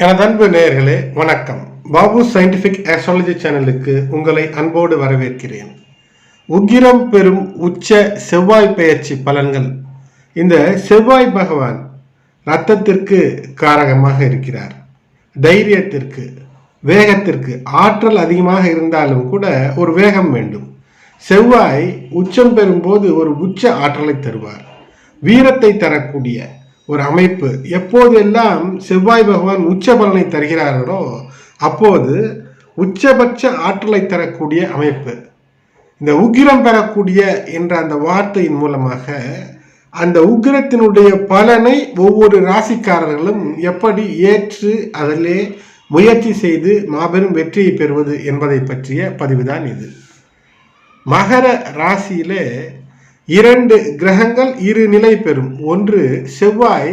எனது அன்பு நேயர்களே வணக்கம். பாபு சயின்டிபிக் ஆஸ்ட்ராலஜி சேனலுக்கு உங்களை அன்போடு வரவேற்கிறேன். உக்கிரம் பெறும் உச்ச செவ்வாய் பெயர்ச்சி பலன்கள். இந்த செவ்வாய் பகவான் ரத்தத்திற்கு காரகமாக இருக்கிறார். தைரியத்திற்கு வேகத்திற்கு ஆற்றல் அதிகமாக இருந்தாலும் கூட ஒரு வேகம் வேண்டும். செவ்வாய் உச்சம் பெறும்போது ஒரு உச்ச ஆற்றலை தருவார். வீரத்தை தரக்கூடிய ஒரு அமைப்பு. எப்போதெல்லாம் செவ்வாய் பகவான் உச்ச பலனை தருகிறார்களோ அப்போது உச்சபட்ச ஆற்றலை தரக்கூடிய அமைப்பு. இந்த உக்கிரம் பெறக்கூடிய என்ற அந்த வார்த்தையின் மூலமாக அந்த உக்கிரத்தினுடைய பலனை ஒவ்வொரு ராசிக்காரர்களும் எப்படி ஏற்று அதிலே முயற்சி செய்து மாபெரும் வெற்றியை பெறுவது என்பதை பற்றிய பதிவுதான் இது. மகர ராசியிலே இரண்டு கிரகங்கள் இரு நிலை பெறும். ஒன்று செவ்வாய்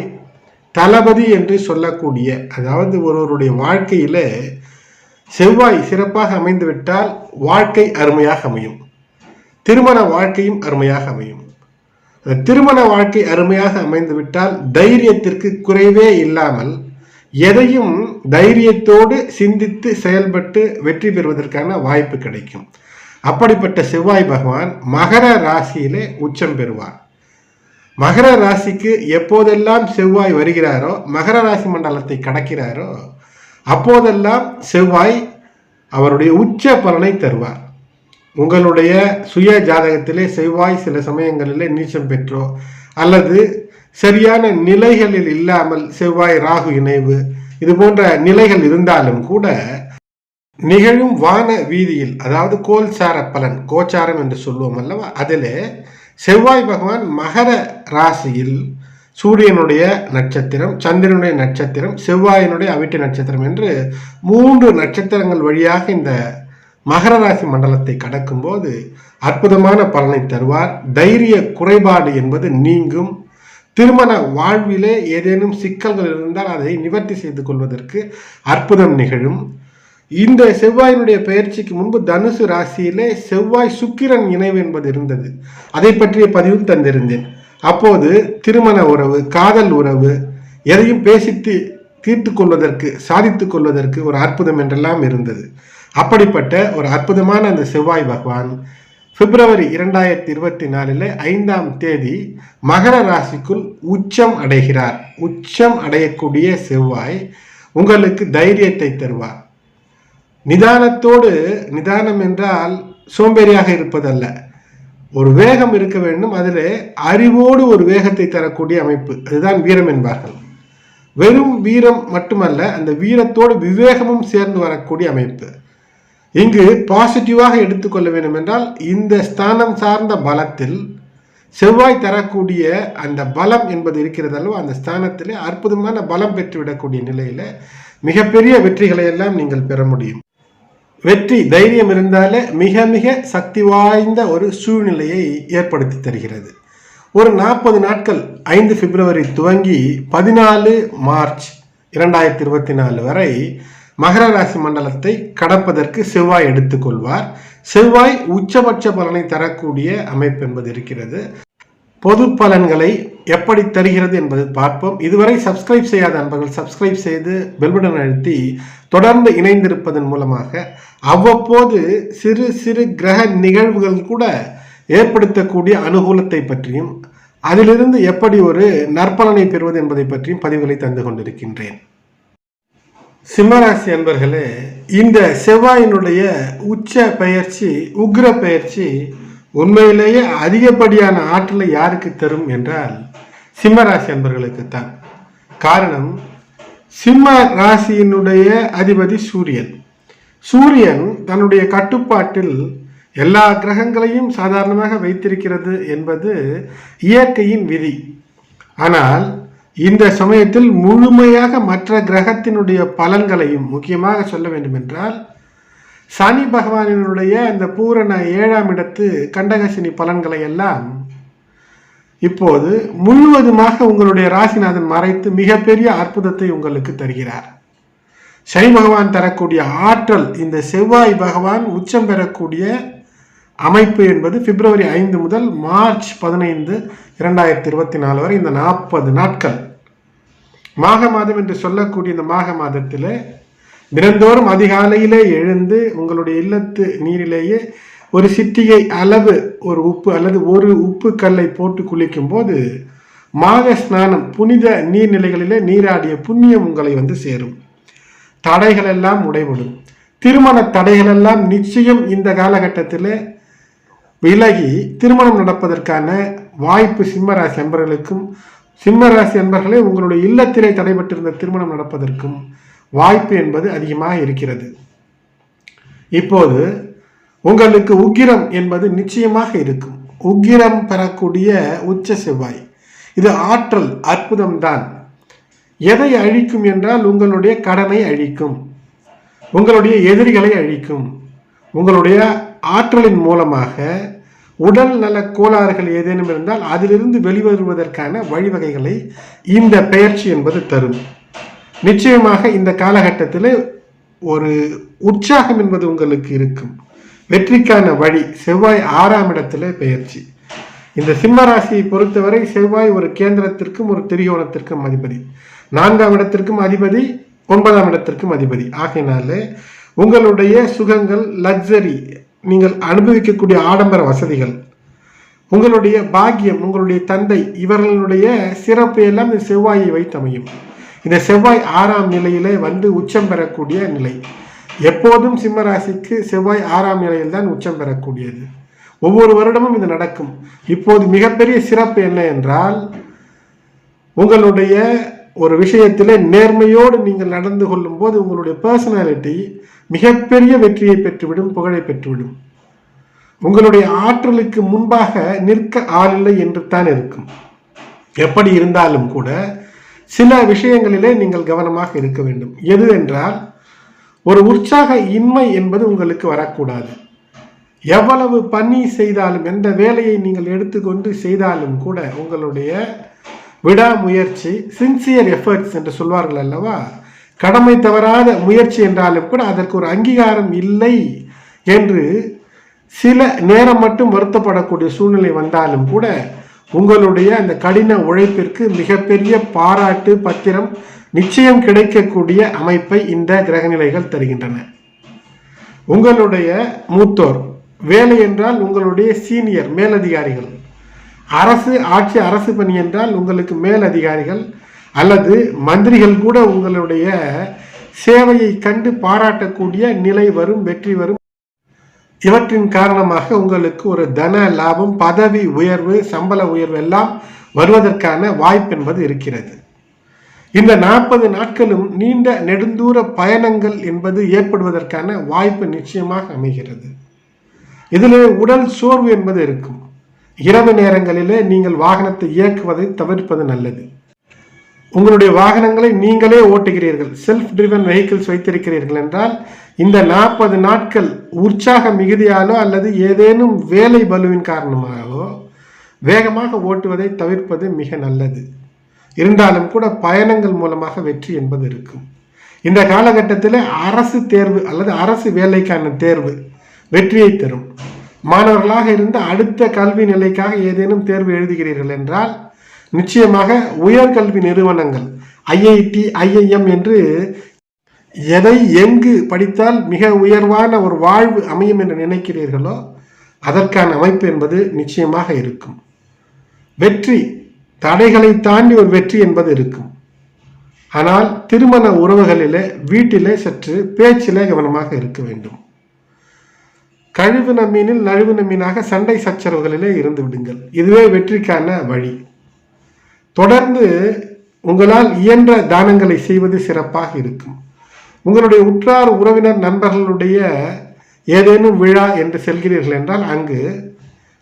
தளபதி என்று சொல்லக்கூடிய அதாவது ஒருவருடைய வாழ்க்கையில செவ்வாய் சிறப்பாக அமைந்துவிட்டால் வாழ்க்கை அருமையாக அமையும். திருமண வாழ்க்கையும் அருமையாக அமையும். திருமண வாழ்க்கை அருமையாக அமைந்துவிட்டால் தைரியத்திற்கு குறைவே இல்லாமல் எதையும் தைரியத்தோடு சிந்தித்து செயல்பட்டு வெற்றி பெறுவதற்கான வாய்ப்பு கிடைக்கும். அப்படிப்பட்ட செவ்வாய் பகவான் மகர ராசியிலே உச்சம் பெறுவார். மகர ராசிக்கு எப்போதெல்லாம் செவ்வாய் வருகிறாரோ மகர ராசி மண்டலத்தை கடக்கிறாரோ அப்போதெல்லாம் செவ்வாய் அவருடைய உச்ச பலனை தருவார். உங்களுடைய சுய ஜாதகத்திலே செவ்வாய் சில சமயங்களிலே நீச்சம் பெற்றோ அல்லது சரியான நிலைகளில் இல்லாமல் செவ்வாய் ராகு இணைவு இது போன்ற நிலைகள் இருந்தாலும் கூட நிகழும் வான வீதியில் அதாவது கோல்சார பலன் கோச்சாரம் என்று சொல்லுவோம் அல்லவா? அதில் செவ்வாய் பகவான் மகர ராசியில் சூரியனுடைய நட்சத்திரம் சந்திரனுடைய நட்சத்திரம் செவ்வாயினுடைய அவிட்டு நட்சத்திரம் என்று மூன்று நட்சத்திரங்கள் வழியாக இந்த மகர ராசி மண்டலத்தை கடக்கும்போது அற்புதமான பலனை தருவார். தைரிய குறைபாடு என்பது நீங்கும். திருமண வாழ்விலே ஏதேனும் சிக்கல்கள் இருந்தால் அதை நிவர்த்தி செய்து கொள்வதற்கு அற்புதம் நிகழும். இந்த செவ்வாயினுடைய பயிற்சிக்கு முன்பு தனுசு ராசியிலே செவ்வாய் சுக்கிரன் இணைவு என்பது இருந்தது. அதை பற்றிய பதிவும் தந்திருந்தேன். அப்போது திருமண உறவு காதல் உறவு எதையும் பேசித்து தீர்த்து கொள்வதற்கு சாதித்து கொள்வதற்கு ஒரு அற்புதம் என்றெல்லாம் இருந்தது. அப்படிப்பட்ட ஒரு அற்புதமான அந்த செவ்வாய் பகவான் பிப்ரவரி இரண்டாயிரத்தி இருபத்தி நாலில் ஐந்தாம் தேதி மகர ராசிக்குள் உச்சம் அடைகிறார். உச்சம் அடையக்கூடிய செவ்வாய் உங்களுக்கு தைரியத்தை தருவார். நிதானத்தோடு நிதானம் என்றால் சோம்பேறியாக இருப்பதல்ல. ஒரு வேகம் இருக்க வேண்டும் அதில் அறிவோடு ஒரு வேகத்தை தரக்கூடிய அமைப்பு. அதுதான் வீரம் என்பார்கள். வெறும் வீரம் மட்டுமல்ல அந்த வீரத்தோடு விவேகமும் சேர்ந்து வரக்கூடிய அமைப்பு. இங்கு பாசிட்டிவாக எடுத்துக்கொள்ள வேண்டும் என்றால் இந்த ஸ்தானம் சார்ந்த பலத்தில் செவ்வாய் தரக்கூடிய அந்த பலம் என்பது இருக்கிறது அல்லவா அந்த ஸ்தானத்திலே அற்புதமான பலம் பெற்றுவிடக்கூடிய நிலையில் மிகப்பெரிய வெற்றிகளை எல்லாம் நீங்கள் பெற முடியும். வெற்றி தைரியம் இருந்தாலே மிக மிக சக்தி வாய்ந்த ஒரு சூழ்நிலையை ஏற்படுத்தி தருகிறது. ஒரு நாற்பது நாட்கள் ஐந்து பிப்ரவரி துவங்கி பதினாலு மார்ச் இரண்டாயிரத்தி இருபத்தி நாலு வரை மகர ராசி மண்டலத்தை கடப்பதற்கு செவ்வாய் எடுத்துக்கொள்வார். செவ்வாய் உச்சபட்ச பலனை தரக்கூடிய அமைப்பு என்பது இருக்கிறது. பொது பலன்களை எப்படி தருகிறது என்பது பார்ப்போம். இதுவரை சப்ஸ்கிரைப் செய்யாத நண்பர்கள் சப்ஸ்கிரைப் செய்து பெல்பட்டன் அழுத்தி தொடர்ந்து இணைந்திருப்பதன் மூலமாக அவ்வப்போது சிறு சிறு கிரக நிகழ்வுகள் கூட ஏற்படுத்தக்கூடிய அனுகூலத்தை பற்றியும் அதிலிருந்து எப்படி ஒரு நற்பலனை பெறுவது என்பதை பற்றியும் பதிவுகளை தந்து கொண்டிருக்கின்றேன். சிம்மராசி அன்பர்களே இந்த செவ்வாயினுடைய உச்ச பயிற்சி உக்ர பயிற்சி உண்மையிலேயே அதிகப்படியான ஆற்றலை யாருக்கு தரும் என்றால் சிம்மராசி அன்பர்களுக்கு தான் காரணம் சிம்ம ராசியினுடைய அதிபதி சூரியன். சூரியன் தன்னுடைய கட்டுப்பாட்டில் எல்லா கிரகங்களையும் சாதாரணமாக வைத்திருக்கிறது என்பது இயற்கையின் விதி. ஆனால் இந்த சமயத்தில் முழுமையாக மற்ற கிரகத்தினுடைய பலன்களையும் முக்கியமாக சொல்ல வேண்டுமென்றால் சனி பகவானினுடைய இந்த பூரண ஏழாம் இடத்து கண்டகசினி பலன்களை எல்லாம் இப்போது முழுவதுமாக உங்களுடைய ராசிநாதன் மறைத்து மிகப்பெரிய அற்புதத்தை உங்களுக்கு தருகிறார். சனி பகவான் தரக்கூடிய ஆற்றல் இந்த செவ்வாய் பகவான் உச்சம் பெறக்கூடிய அமைப்பு என்பது பிப்ரவரி ஐந்து முதல் மார்ச் பதினைந்து இரண்டாயிரத்தி இருபத்தி நாலு வரை இந்த நாற்பது நாட்கள். மாக மாதம் என்று சொல்லக்கூடிய இந்த மாக மாதத்தில் தினந்தோறும் அதிகாலையிலே எழுந்து உங்களுடைய இல்லத்து நீரிலேயே ஒரு சிட்டிகை அளவு ஒரு உப்பு அல்லது ஒரு உப்பு கல்லை போட்டு குளிக்கும் போது மாக ஸ்நானம் புனித நீர்நிலைகளிலே நீராடிய புண்ணியம் உங்களை வந்து சேரும். தடைகள் எல்லாம் உடைபடும். திருமண தடைகள் எல்லாம் நிச்சயம் இந்த காலகட்டத்தில் விலகி திருமணம் நடப்பதற்கான வாய்ப்பு சிம்மராசி அன்பர்களுக்கும் சிம்மராசி அன்பர்களே உங்களுடைய இல்லத்திலே தடைபட்டிருந்த திருமணம் நடப்பதற்கும் வாய்ப்பு என்பது அதிகமாக இருக்கிறது. இப்போது உங்களுக்கு உக்கிரம் என்பது நிச்சயமாக இருக்கும். உக்கிரம் பெறக்கூடிய உச்ச செவ்வாய். இது ஆற்றல் அற்புதம்தான். எதை அழிக்கும் என்றால் உங்களுடைய கடனை அழிக்கும். உங்களுடைய எதிரிகளை அழிக்கும். உங்களுடைய ஆற்றலின் மூலமாக உடல் நல கோளாறுகள் ஏதேனும் இருந்தால் அதிலிருந்து வெளிவருவதற்கான வழிவகைகளை இந்த பெயர்ச்சி என்பது தரும். நிச்சயமாக இந்த காலகட்டத்தில் ஒரு உற்சாகம் என்பது உங்களுக்கு இருக்கும். வெற்றிக்கான வழி செவ்வாய் ஆறாம் இடத்துல பெயர்ச்சி. இந்த சிம்ம ராசியை பொறுத்தவரை செவ்வாய் ஒரு கேந்திரத்திற்கும் ஒரு திரிகோணத்திற்கும் அதிபதி. நான்காம் இடத்திற்கும் அதிபதி ஒன்பதாம் இடத்திற்கும் அதிபதி. ஆகையினால உங்களுடைய சுகங்கள் லக்ஸரி நீங்கள் அனுபவிக்கக்கூடிய ஆடம்பர வசதிகள் உங்களுடைய பாக்கியம் உங்களுடைய தந்தை இவர்களுடைய சிறப்பு எல்லாம் இந்த செவ்வாயை வைத்தமையும். இந்த செவ்வாய் ஆறாம் நிலையிலே வந்து உச்சம் பெறக்கூடிய நிலை. எப்போதும் சிம்மராசிக்கு செவ்வாய் ஆறாம் நிலையில் தான் உச்சம் பெறக்கூடியது. ஒவ்வொரு வருடமும் இது நடக்கும். இப்போது மிகப்பெரிய சிறப்பு என்ன என்றால் உங்களுடைய ஒரு விஷயத்தில் நேர்மையோடு நீங்கள் நடந்து கொள்ளும் போது உங்களுடைய பர்சனாலிட்டி மிகப்பெரிய வெற்றியை பெற்றுவிடும் புகழை பெற்றுவிடும். உங்களுடைய ஆற்றலுக்கு முன்பாக நிற்க ஆளில்லை என்று தான் இருக்கும். எப்படி இருந்தாலும் கூட சில விஷயங்களிலே நீங்கள் கவனமாக இருக்க வேண்டும். எது என்றால் ஒரு உற்சாக இன்மை என்பது உங்களுக்கு வரக்கூடாது. எவ்வளவு பணி செய்தாலும் எந்த வேலையை நீங்கள் எடுத்துக்கொண்டு செய்தாலும் கூட உங்களுடைய விடாமுயற்சி சின்சியர் எஃபர்ட்ஸ் என்று சொல்வார்கள் அல்லவா? கடமை தவறாத முயற்சி என்றாலும் கூட அதற்கு ஒரு அங்கீகாரம் இல்லை என்று சில நேரம் மட்டும் வருத்தப்படக்கூடிய சூழ்நிலை வந்தாலும் கூட உங்களுடைய அந்த கடின உழைப்பிற்கு மிகப்பெரிய பாராட்டு பத்திரம் நிச்சயம் கிடைக்கக்கூடிய அமைப்பை இந்த கிரகநிலைகள் தருகின்றன. உங்களுடைய மூத்தோர் வேலை என்றால் உங்களுடைய சீனியர் மேலதிகாரிகள். அரசு ஆட்சி அரசு பணி என்றால் உங்களுக்கு மேலதிகாரிகள் அல்லது மந்திரிகள் கூட உங்களுடைய சேவையை கண்டு பாராட்டக்கூடிய நிலை வரும் வெற்றி வரும். இவற்றின் காரணமாக உங்களுக்கு ஒரு தன லாபம் பதவி உயர்வு சம்பள உயர்வு எல்லாம் வருவதற்கான வாய்ப்பு என்பது இருக்கிறது. இந்த நாற்பது நாட்களும் நீண்ட நெடுந்தூர பயணங்கள் என்பது ஏற்படுவதற்கான வாய்ப்பு நிச்சயமாக அமைகிறது. இதில் உடல் சோர்வு என்பது இருக்கும். இரவு நேரங்களிலே நீங்கள் வாகனத்தை இயக்குவதை தவிர்ப்பது நல்லது. உங்களுடைய வாகனங்களை நீங்களே ஓட்டுகிறீர்கள். செல்ஃப் ட்ரிவன் வெஹிக்கிள்ஸ் வைத்திருக்கிறீர்கள் என்றால் இந்த நாற்பது நாட்கள் உற்சாக மிகுதியாலோ அல்லது ஏதேனும் வேலை பலுவின் காரணமாகவோ வேகமாக ஓட்டுவதை தவிர்ப்பது மிக நல்லது. இருந்தாலும் கூட பயணங்கள் மூலமாக வெற்றி என்பது இருக்கும். இந்த காலகட்டத்தில் அரசு தேர்வு அல்லது அரசு வேலைக்கான தேர்வு வெற்றியை தரும். மாணவர்களாக இருந்து அடுத்த கல்வி நிலைக்காக ஏதேனும் தேர்வு எழுதுகிறீர்கள் என்றால் நிச்சயமாக உயர்கல்வி நிறுவனங்கள் ஐஐடி ஐஐஎம் என்று எதை எங்கு படித்தால் மிக உயர்வான ஒரு வாழ்வு அமையும் என்று நினைக்கிறீர்களோ அதற்கான அமைப்பு என்பது நிச்சயமாக இருக்கும். வெற்றி தடைகளை தாண்டி ஒரு வெற்றி என்பது இருக்கும். ஆனால் திருமண உறவுகளிலே வீட்டிலே சற்று பேச்சிலே கவனமாக இருக்க வேண்டும். கழிவுன மீனில் நழுவின மீனாக சண்டை சச்சரவுகளிலே இருந்து விடுங்கள். இதுவே வெற்றிக்கான வழி. தொடர்ந்து உங்களால் இயன்ற தானங்களை செய்வது சிறப்பாக இருக்கும். உங்களுடைய உற்றார் உறவினர் நண்பர்களுடைய ஏதேனும் விழா என்று செல்கிறீர்கள் என்றால் அங்கு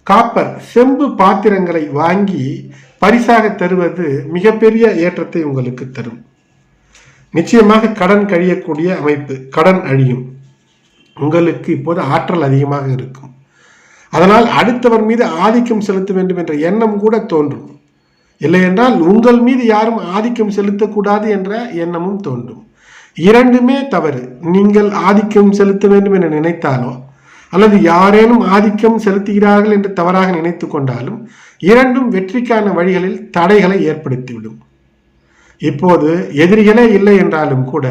காப்பர் செம்பு பாத்திரங்களை வாங்கி பரிசாக தருவது மிகப்பெரிய ஏற்றத்தை உங்களுக்கு தரும். நிச்சயமாக கடன் கழியக்கூடிய அமைப்பு கடன் அழியும். உங்களுக்கு இப்போது ஆற்றல் அதிகமாக இருக்கும். அதனால் அடுத்தவர் மீது ஆதிக்கம் செலுத்த வேண்டும் என்ற எண்ணம் கூட தோன்றும். இல்லை என்றால் உங்கள் மீது யாரும் ஆதிக்கம் செலுத்தக்கூடாது என்ற எண்ணமும் தோன்றும். இரண்டுமே தவறு. நீங்கள் ஆதிக்கம் செலுத்த வேண்டும் என நினைத்தாலோ அல்லது யாரேனும் ஆதிக்கம் செலுத்துகிறார்கள் என்று தவறாக நினைத்து கொண்டாலும் இரண்டும் வெற்றிக்கான வழிகளில் தடைகளை ஏற்படுத்திவிடும். இப்போது எதிரிகளே இல்லை என்றாலும் கூட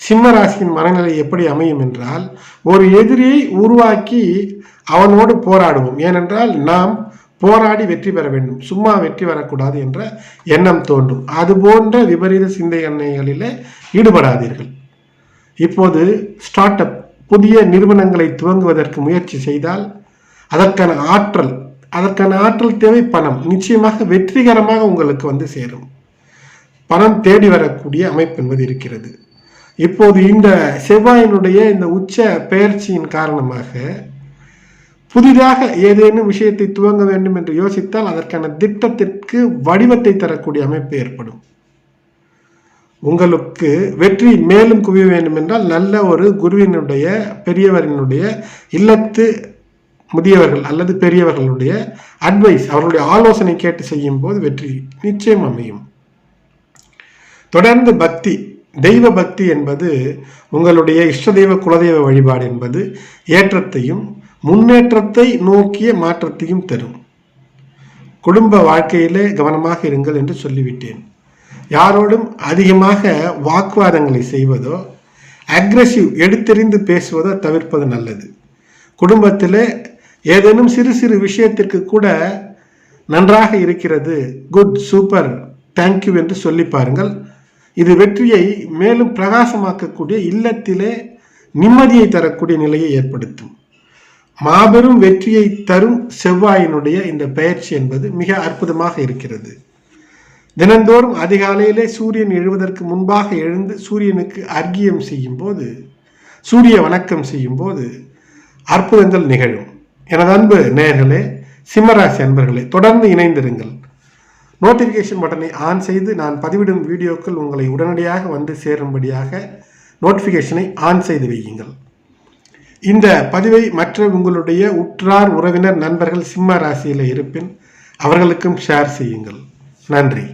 சிம்ம ராசியின் மனநிலை எப்படி அமையும் என்றால் ஒரு எதிரியை உருவாக்கி அவனோடு போராடுவோம். ஏனென்றால் நாம் போராடி வெற்றி பெற வேண்டும். சும்மா வெற்றி வரக்கூடாது என்ற எண்ணம் தோன்றும். அது போன்ற விபரீத சிந்தனைகளிலே ஈடுபடாதீர்கள். இப்போது ஸ்டார்ட் அப் புதிய நிறுவனங்களை துவங்குவதற்கு முயற்சி செய்தால் அதற்கான ஆற்றல் அதற்கான ஆற்றல் தேவை பணம். நிச்சயமாக வெற்றிகரமாக உங்களுக்கு வந்து சேரும். பணம் தேடி வரக்கூடிய அமைப்பு என்பது இருக்கிறது. இப்போது இந்த செவ்வாயினுடைய இந்த உச்ச பெயர்ச்சியின் காரணமாக புதிதாக ஏதேனும் விஷயத்தை துவங்க வேண்டும் என்று யோசித்தால் அதற்கான திட்டத்திற்கு வடிவத்தை தரக்கூடிய அமைப்பு ஏற்படும். உங்களுக்கு வெற்றி மேலும் குவிய வேண்டும் என்றால் நல்ல ஒரு குருவினுடைய பெரியவரினுடைய இல்லத்து முதியவர்கள் அல்லது பெரியவர்களுடைய அட்வைஸ் அவர்களுடைய ஆலோசனை கேட்டு செய்யும் போது வெற்றி நிச்சயம் அமையும். தொடர்ந்து பக்தி தெய்வ பக்தி என்பது உங்களுடைய இஷ்ட தெய்வ குலதெய்வ வழிபாடு என்பது ஏற்றத்தையும் முன்னேற்றத்தை நோக்கிய மாற்றத்தையும் தரும். குடும்ப வாழ்க்கையிலே கவனமாக இருங்கள் என்று சொல்லிவிட்டேன். யாரோடும் அதிகமாக வாக்குவாதங்களை செய்வதோ அக்ரெசிவ் எடுத்தெறிந்து பேசுவதோ தவிர்ப்பது நல்லது. குடும்பத்தில் ஏதேனும் சிறு சிறு விஷயத்திற்கு கூட நன்றாக இருக்கிறது. குட் சூப்பர் தேங்க்யூ என்று சொல்லி பாருங்கள். இது வெற்றியை மேலும் பிரகாசமாக்கக்கூடிய இல்லத்திலே நிம்மதியை தரக்கூடிய நிலையை ஏற்படுத்தும். மாபெரும் வெற்றியை தரும் செவ்வாயினுடைய இந்த பெயர்ச்சி என்பது மிக அற்புதமாக இருக்கிறது. தினந்தோறும் அதிகாலையிலே சூரியன் எழுவதற்கு முன்பாக எழுந்து சூரியனுக்கு அர்க்கியம் செய்யும் போது சூரிய வணக்கம் செய்யும் போது அற்புதங்கள் நிகழும். எனது அன்பு நேயர்களே சிம்மராசி அன்பர்களே தொடர்ந்து இணைந்திருங்கள். நோட்டிஃபிகேஷன் பட்டனை ஆன் செய்து நான் பதிவிடும் வீடியோக்கள் உங்களை உடனடியாக வந்து சேரும்படியாக நோட்டிஃபிகேஷனை ஆன் செய்து வையுங்கள். இந்த பதிவை மற்ற உங்களுடைய உற்றார் உறவினர் நண்பர்கள் சிம்ம ராசியில் இருப்பின் அவர்களுக்கும் ஷேர் செய்யுங்கள். நன்றி.